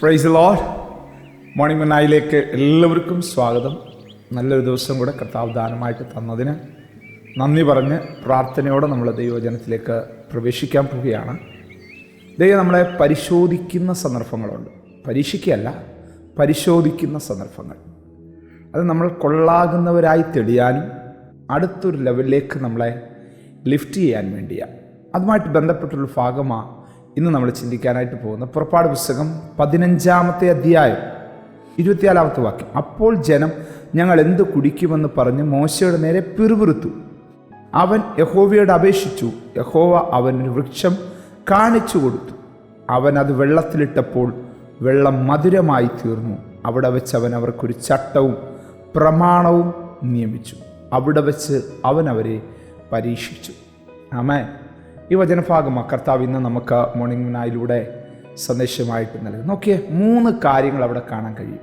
Price load morning മനായിലേക്ക് എല്ലാവർക്കും സ്വാഗതം. നല്ലൊരു ദിവസം കൂടെ കർത്താവ് ദാനമായിട്ട് തന്നതിന് നന്ദി പറഞ്ഞ് പ്രാർത്ഥനയോടെ നമ്മൾ ദൈവജനത്തിലേക്ക് പ്രവേശിക്കാൻ പോവുകയാണ്. ദൈവം നമ്മളെ പരിശോധിക്കുന്ന സന്ദർഭങ്ങളുണ്ട്. പരീക്ഷിക്കുകയല്ല പരിശോധിക്കുന്ന സന്ദർഭങ്ങൾ. അത് നമ്മൾ കൊള്ളാകുന്നവരായി തെളിയാനും അടുത്തൊരു ലെവലിലേക്ക് നമ്മളെ ലിഫ്റ്റ് ചെയ്യാൻ വേണ്ടിയാണ് അതുമായിട്ട് ബന്ധപ്പെട്ടുള്ള ഭാഗമാണ് ഇന്ന് നമ്മൾ ചിന്തിക്കാനായിട്ട് പോകുന്ന പുറപ്പാട് പുസ്തകം പതിനഞ്ചാമത്തെ അധ്യായം ഇരുപത്തിനാലാമത്തെ വാക്യം. അപ്പോൾ ജനം ഞങ്ങൾ എന്ത് കുടിക്കുമെന്ന് പറഞ്ഞ് മോശയുടെ നേരെ പിറുപിറുത്തു. അവൻ യഹോവയോട് അപേക്ഷിച്ചു. യഹോവ അവനൊരു വൃക്ഷം കാണിച്ചു കൊടുത്തു. അവൻ അത് വെള്ളത്തിലിട്ടപ്പോൾ വെള്ളം മധുരമായി തീർന്നു. അവിടെ വെച്ച് അവൻ അവർക്കൊരു ചട്ടവും പ്രമാണവും നിയമിച്ചു. അവിടെ വെച്ച് അവൻ അവരെ പരീക്ഷിച്ചു. ആമേ ഈ വചനഭാഗമാണ് കർത്താവ് ഇന്ന് നമുക്ക് മോർണിംഗ് മിനായിലൂടെ സന്ദേശമായിട്ട് നൽകും നോക്കിയേ മൂന്ന് കാര്യങ്ങൾ അവിടെ കാണാൻ കഴിയും.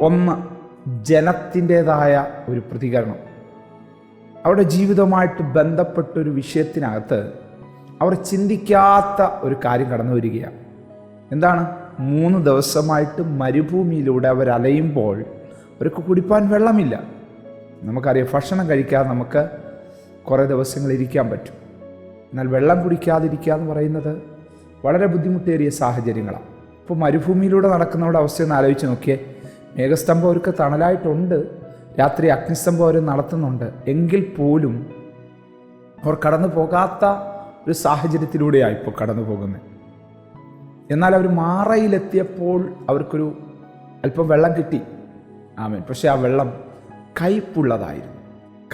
ഒന്ന് ജനത്തിന്റെതായ ഒരു പ്രതികരണം. അവരുടെ ജീവിതവുമായിട്ട് ബന്ധപ്പെട്ടൊരു വിഷയത്തിനകത്ത് അവർ ചിന്തിക്കാത്ത ഒരു കാര്യം കടന്നു വരികയാണ്. എന്താണ്? മൂന്ന് ദിവസമായിട്ട് മരുഭൂമിയിലൂടെ അവർ അലയുമ്പോൾ അവർക്ക് കുടിപ്പാൻ വെള്ളമില്ല. നമുക്കറിയാം ഭക്ഷണം കഴിക്കാതെ നമുക്ക് കുറേ ദിവസങ്ങൾ ഇരിക്കാൻ പറ്റും. എന്നാൽ വെള്ളം കുടിക്കാതിരിക്കുക എന്ന് പറയുന്നത് വളരെ ബുദ്ധിമുട്ടേറിയ സാഹചര്യങ്ങളാണ്. ഇപ്പോൾ മരുഭൂമിയിലൂടെ നടക്കുന്നവരുടെ അവസ്ഥ ഒന്ന് ആലോചിച്ച് നോക്കിയേ. മേഘസ്തംഭം അവർക്ക് തണലായിട്ടുണ്ട്. രാത്രി അഗ്നിസ്തംഭം അവർ നടത്തുന്നുണ്ട്. എങ്കിൽ പോലും അവർ കടന്നു പോകാത്ത ഒരു സാഹചര്യത്തിലൂടെയാണ് ഇപ്പോൾ കടന്നു പോകുന്നത്. എന്നാൽ അവർ മാറയിലെത്തിയപ്പോൾ അവർക്കൊരു അല്പം വെള്ളം കിട്ടി. ആമേൻ. പക്ഷേ ആ വെള്ളം കയ്പുള്ളതായിരുന്നു.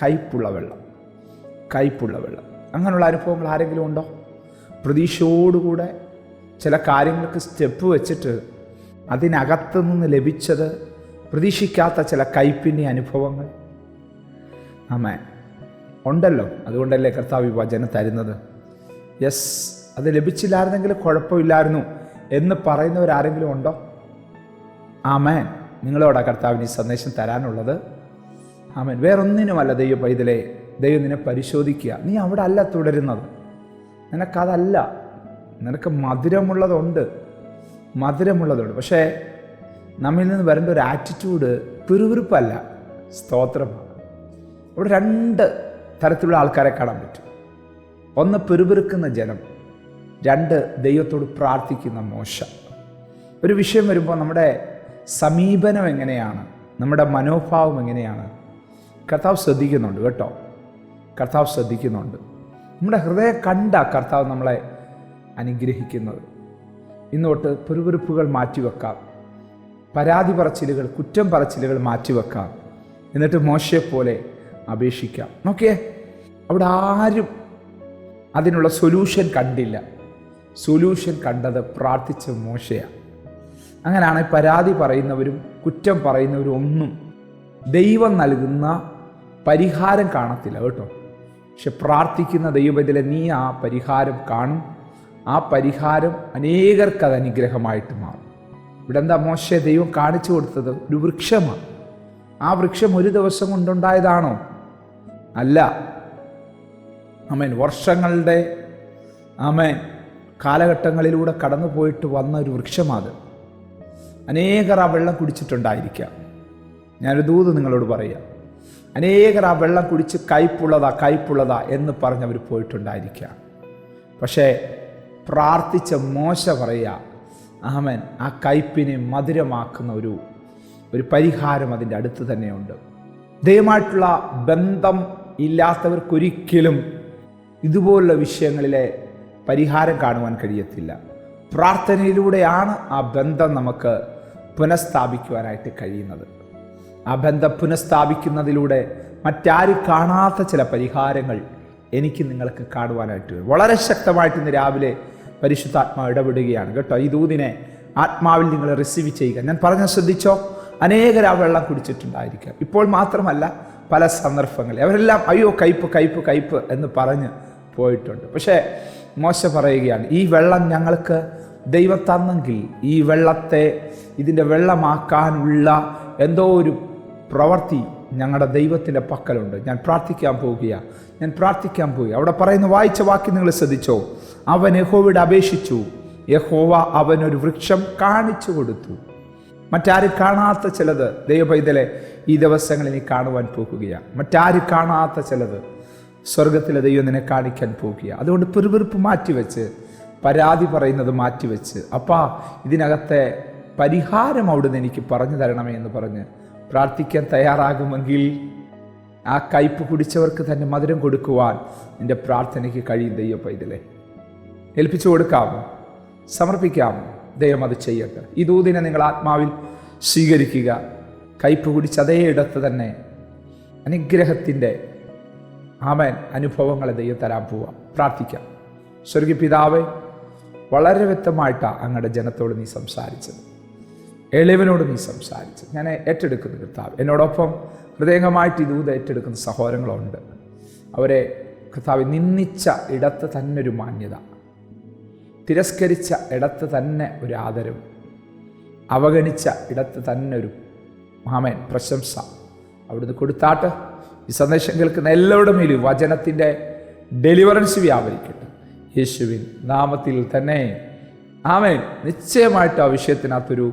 കയ്പുള്ള വെള്ളം. കയ്പുള്ള വെള്ളം. അങ്ങനെയുള്ള അനുഭവങ്ങൾ ആരെങ്കിലും ഉണ്ടോ? പ്രതീക്ഷയോടുകൂടെ ചില കാര്യങ്ങൾക്ക് സ്റ്റെപ്പ് വെച്ചിട്ട് അതിനകത്ത് നിന്ന് ലഭിച്ചത് പ്രതീക്ഷിക്കാത്ത ചില കയ്പിന്റെ അനുഭവങ്ങൾ. ആമേ ഉണ്ടല്ലോ. അതുകൊണ്ടല്ലേ കർത്താവ് വിഭജനം തരുന്നത്. യെസ് അത് ലഭിച്ചില്ലായിരുന്നെങ്കിൽ കുഴപ്പമില്ലായിരുന്നു എന്ന് പറയുന്നവരാരെങ്കിലും ഉണ്ടോ? ആമേൻ. നിങ്ങളോടാ കർത്താവിന് ഈ സന്ദേശം തരാനുള്ളത്. ആമേൻ. വേറൊന്നിനുമല്ല ദൈവ പൈതലേ ദൈവം നിന്നെ പരിശോധിക്കുക. നീ അവിടെ അല്ല തുടരുന്നത്. നിനക്കതല്ല. നിനക്ക് മധുരമുള്ളതുണ്ട്. മധുരമുള്ളതുണ്ട്. പക്ഷേ നമ്മിൽ നിന്ന് വരേണ്ട ഒരു ആറ്റിറ്റ്യൂഡ് പിറുപിറുപ്പല്ല. സ്തോത്രമാണ്. ഇവിടെ രണ്ട് തരത്തിലുള്ള ആൾക്കാരെ കാണാൻ പറ്റും. ഒന്ന് പിറുപിറുക്കുന്ന ജനം. രണ്ട് ദൈവത്തോട് പ്രാർത്ഥിക്കുന്ന മോശ. ഒരു വിഷയം വരുമ്പോൾ നമ്മുടെ സമീപനം എങ്ങനെയാണ്? നമ്മുടെ മനോഭാവം എങ്ങനെയാണ്? കർത്താവ് ശ്രദ്ധിക്കുന്നുണ്ട് കേട്ടോ. കർത്താവ് ശ്രദ്ധിക്കുന്നുണ്ട്. നമ്മുടെ ഹൃദയ കണ്ട കർത്താവ് നമ്മളെ അനുഗ്രഹിക്കുന്നത്. ഇന്നോട്ട് പെരുപെരുപ്പുകൾ മാറ്റിവെക്കാം. പരാതി പറച്ചിലുകൾ കുറ്റം പറച്ചിലുകൾ മാറ്റിവെക്കാം. എന്നിട്ട് മോശയെപ്പോലെ അപേക്ഷിക്കാം. നോക്കിയേ അവിടെ ആരും അതിനുള്ള സൊല്യൂഷൻ കണ്ടില്ല. സൊല്യൂഷൻ കണ്ടത് പ്രാർത്ഥിച്ച മോശയാണ് അങ്ങനെയാണ് പരാതി പറയുന്നവരും കുറ്റം പറയുന്നവരും ഒന്നും ദൈവം നൽകുന്ന പരിഹാരം കാണത്തില്ല കേട്ടോ. പക്ഷെ പ്രാർത്ഥിക്കുന്ന ദൈവത്തിലെ നീ ആ പരിഹാരം കാണും. ആ പരിഹാരം അനേകർക്ക് അത് അനുഗ്രഹമായിട്ട് മാറും. ഇവിടെ എന്താ മോശ ദൈവം കാണിച്ചു കൊടുത്തത്? ഒരു വൃക്ഷമാണ്. ആ വൃക്ഷം ഒരു ദിവസം കൊണ്ടുണ്ടായതാണോ? അല്ല. അമേൻ വർഷങ്ങളുടെ അമേൻ കാലഘട്ടങ്ങളിലൂടെ കടന്നു പോയിട്ട് വന്ന ഒരു വൃക്ഷമാത്. അനേകർ ആ വെള്ളം കുടിച്ചിട്ടുണ്ടായിരിക്കാം. ഞാനൊരു ദൂത് നിങ്ങളോട് പറയാം. അനേകർ ആ വെള്ളം കുടിച്ച് കയ്പുള്ളതാ കയ്പുള്ളതാ എന്ന് പറഞ്ഞ് അവർ പോയിട്ടുണ്ടായിരിക്കുക. പക്ഷേ പ്രാർത്ഥിച്ച മോശ പറയുക ആമൻ. ആ കയ്പിനെ മധുരമാക്കുന്ന ഒരു ഒരു പരിഹാരം അതിന്റെ അടുത്ത് തന്നെയുണ്ട്. ദയമായിട്ടുള്ള ബന്ധം ഇല്ലാത്തവർക്കൊരിക്കലും ഇതുപോലുള്ള വിഷയങ്ങളിലെ പരിഹാരം കാണുവാൻ കഴിയത്തില്ല. പ്രാർത്ഥനയിലൂടെയാണ് ആ ബന്ധം നമുക്ക് പുനഃസ്ഥാപിക്കുവാനായിട്ട് കഴിയുന്നത്. ആ ബന്ധം പുനഃസ്ഥാപിക്കുന്നതിലൂടെ മറ്റാരും കാണാത്ത ചില പരിഹാരങ്ങൾ എനിക്ക് നിങ്ങൾക്ക് കാണുവാനായിട്ട്. വളരെ ശക്തമായിട്ട് ഇന്ന് രാവിലെ പരിശുദ്ധാത്മാവ് ഇടപെടുകയാണ് കേട്ടോ. ഈ ദൂതിനെ ആത്മാവിൽ നിങ്ങൾ റിസീവ് ചെയ്യുക. ഞാൻ പറഞ്ഞ ശ്രദ്ധിച്ചോ? അനേകർ ആ വെള്ളം കുടിച്ചിട്ടുണ്ടായിരിക്കുക ഇപ്പോൾ മാത്രമല്ല പല സന്ദർഭങ്ങളിൽ. അവരെല്ലാം അയ്യോ കയ്പ് കയ്പ് കയ്പ് എന്ന് പറഞ്ഞ് പോയിട്ടുണ്ട്. പക്ഷേ മോശ പറയുകയാണ് ഈ വെള്ളം ഞങ്ങൾക്ക് ദൈവം തന്നെങ്കിൽ ഈ വെള്ളത്തെ ഇതിന്റെ വെള്ളമാക്കാനുള്ള എന്തോ ഒരു പ്രവൃത്തി ഞങ്ങളുടെ ദൈവത്തിന്റെ പക്കലുണ്ട്. ഞാൻ പ്രാർത്ഥിക്കാൻ പോവുകയാണ് ഞാൻ പ്രാർത്ഥിക്കാൻ പോയി അവിടെ പറയുന്ന വായിച്ച വാക്യം നിങ്ങൾ ശ്രദ്ധിച്ചോ? അവൻ യഹോവിട അപേക്ഷിച്ചു. യഹോവ അവനൊരു വൃക്ഷം കാണിച്ചു കൊടുത്തു. മറ്റാരും കാണാത്ത ചിലത് ദൈവപൈതലെ ഈ ദിവസങ്ങളിൽ നീ കാണുവാൻ പോകുകയാണ് മറ്റാരും കാണാത്ത ചിലത് സ്വർഗത്തിലെ ദൈവം നിന്നെ കാണിക്കാൻ പോകുക അതുകൊണ്ട് പെറുപെറുപ്പ് മാറ്റിവെച്ച് പരാതി പറയുന്നത് മാറ്റിവെച്ച് അപ്പാ ഇതിനകത്തെ പരിഹാരം അവിടുന്ന് എനിക്ക് പറഞ്ഞു തരണമേ എന്ന് പറഞ്ഞ് പ്രാർത്ഥിക്കാൻ തയ്യാറാകുമെങ്കിൽ ആ കയ്പ് കുടിച്ചവർക്ക് തന്നെ മധുരം കൊടുക്കുവാൻ എന്റെ പ്രാർത്ഥനയ്ക്ക് കഴിയും ദൈവ പൈതലെ ഏൽപ്പിച്ചു കൊടുക്കാമോ സമർപ്പിക്കാമോ ദൈവം അത് ചെയ്യട്ടെ. ഈ ദൂതിനെ നിങ്ങൾ ആത്മാവിൽ സ്വീകരിക്കുക. കയ്പ് കുടിച്ച് അതേ ഇടത്ത് തന്നെ അനുഗ്രഹത്തിന്റെ ആമേൻ അനുഭവങ്ങളെ ദൈവം തരാൻ പോവാം. പ്രാർത്ഥിക്കാം. സ്വർഗീയ പിതാവെ വളരെ വ്യക്തമായിട്ടാണ് അങ്ങയുടെ ജനത്തോട് നീ സംസാരിച്ചത്. എളിയവനോട് നീ സംസാരിച്ച്. ഞാൻ ഏറ്റെടുക്കുന്ന കർത്താവ് എന്നോടൊപ്പം ഹൃദയംഗമായിട്ട് ഇതൂത് ഏറ്റെടുക്കുന്ന സഹോദരങ്ങളുണ്ട്. അവരെ കർത്താവ് നിന്ദിച്ച ഇടത്ത് തന്നെ ഒരു മാന്യത. തിരസ്കരിച്ച ഇടത്ത് തന്നെ ഒരു ആദരവ്. അവഗണിച്ച ഇടത്ത് തന്നെ ഒരു മാമൻ പ്രശംസ. അവിടുന്ന് കൊടുത്താട്ട് ഈ സന്ദേശം കേൾക്കുന്ന എല്ലാവരുടെ മേലും വചനത്തിന്റെ ഡെലിവറൻസ് വ്യാപരിക്കട്ടെ. യേശുവിൻ നാമത്തിൽ തന്നെ ആമേൻ. നിശ്ചയമായിട്ട് ആ വിഷയത്തിനകത്തൊരു